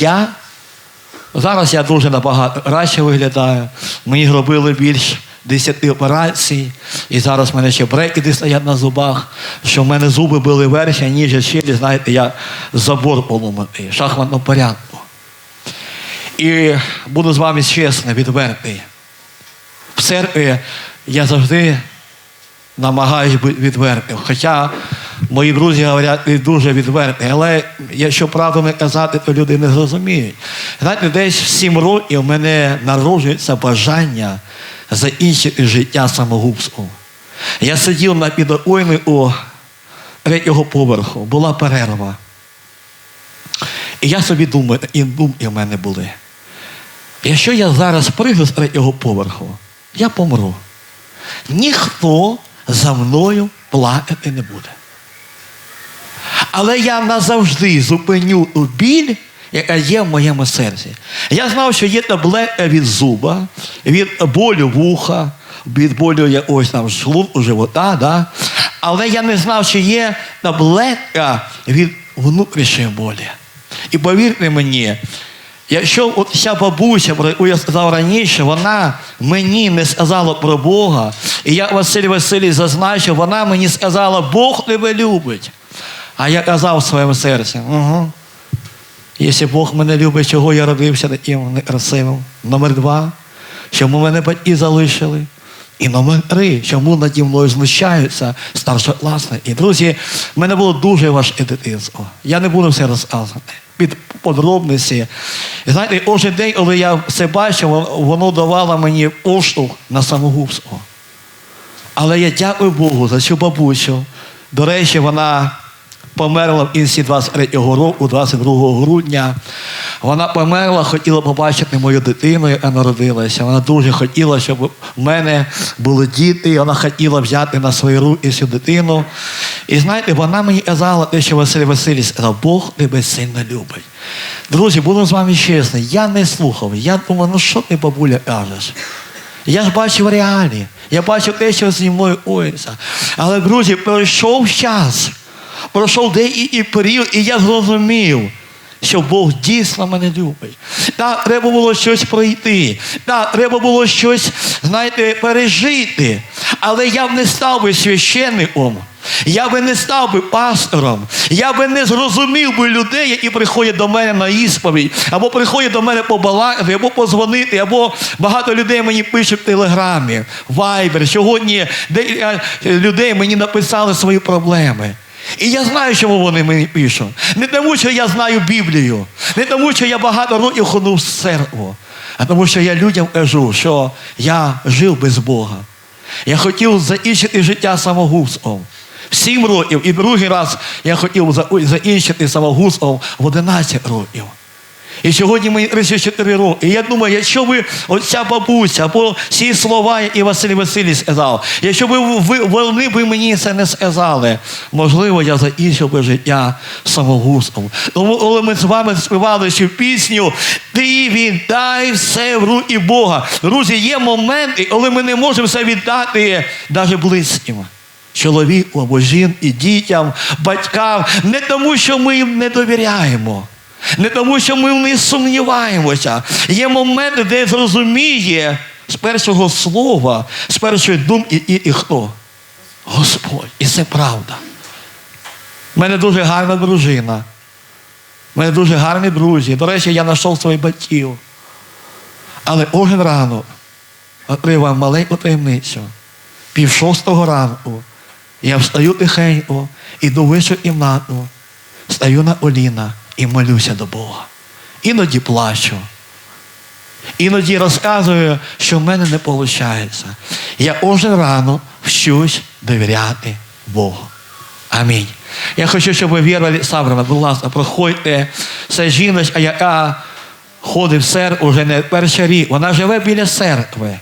життя. Зараз я дуже набагато краще виглядаю. Мені робили більш 10 операцій, і зараз в мене ще брекети стоять на зубах, що в мене зуби були верхні, ніж щелі, знаєте, я забор поломаний, шахматного порядку. І буду з вами чесно, відвертий. В церкві я завжди намагаюся бути відвертим. Хоча мої друзі говорять, ти дуже відвертий. Але якщо правду не казати, то люди не зрозуміють. Знаєте, десь сім років в мене народжується бажання закінчити життя самогубством. Я сидів на підокойні у третього поверху, була перерва. І я собі думаю, і думки в мене були. Якщо я зараз прийду з третього поверху, я помру. Ніхто за мною плакати не буде. Але я назавжди зупиню біль, яка є в моєму серці. Я знав, що є таблетка від зуба, від болю вуха, від болю якогось там живота, да? але я не знав, що є таблетка від внутрішньої болі. І повірте мені, Якщо от ця бабуся, про яку я сказав раніше, вона мені не сказала про Бога, і я Василь Василій зазначив, вона мені сказала, Бог тебе любить. А я казав в своєму серці, угу. Якщо Бог мене любить, чого я родився таким некрасивим. Номер два, чому мене батьки залишили. І номер три, чому наді мною знущаються старшокласники. І, друзі, в мене було дуже важке дитинство. Я не буду все розказувати. Під подробниці. І знаєте, кожен день, коли я це бачив, воно давало мені поштовх на самогубство. Але я дякую Богу за цю бабусю. До речі, вона померла в кінці 23-го року, 22 грудня. Вона померла, хотіла побачити мою дитину, яка народилася. Вона дуже хотіла, щоб в мене були діти. Вона хотіла взяти на свої руки цю дитину. І знаєте, вона мені казала те, що Василь Васильович сказав, Бог тебе сильно любить. Друзі, буду з вами чесний, я не слухав. Я думав, ну що ти, бабуля, кажеш? Я ж бачив реалії. Я бачив те, що зі мною коїться. Але, друзі, пройшов час, пройшов деякий період, і я зрозумів, що Бог дійсно мене любить. Так, треба було щось пройти. Так, треба було щось, знаєте, пережити. Але я б не став би священником. Я би не став би пастором, я би не зрозумів би людей, які приходять до мене на ісповідь, або приходять до мене побалакати, або позвонити, або багато людей мені пишуть в телеграмі, вайбер. Сьогодні людей мені написали свої проблеми. І я знаю, чому вони мені пишуть. Не тому, що я знаю Біблію, не тому, що я багато років ходив в церкву, а тому, що я людям кажу, що я жив без Бога. Я хотів закінчити життя самогубством. В сім років і другий раз я хотів закінчити самогубством в 11 років. І сьогодні мені 34 роки. І я думаю, якщо ви оця бабуся, або ці слова, які Василь Васильович сказав, якщо б ви, вони б мені це не сказали, можливо, я закінчив би життя самогубством. Тому, коли ми з вами співали цю пісню, ти віддай все в руки Бога. Друзі, є моменти, коли ми не можемо все віддати навіть близьким. Чоловіку або жінці, дітям, батькам, не тому, що ми їм не довіряємо. Не тому, що ми в них сумніваємося. Є моменти, де зрозуміє з першого слова, з першої думки і, і хто? Господь. І це правда. У мене дуже гарна дружина. У мене дуже гарні друзі. До речі, я знайшов своїх батьків. Але кожен ранок отримав маленьку таємницю. Пів шостого ранку я встаю тихенько, іду в вищу кімнату, стаю на оліна і молюся до Бога. Іноді плачу. Іноді розказую, що в мене не виходить. Я кожен ранок вчусь довіряти Богу. Амінь. Я хочу, щоб ви Віра Олександровна, будь ласка, проходьте. Це жіночка, яка ходить в церкву вже не перший рік. Вона живе біля церкви.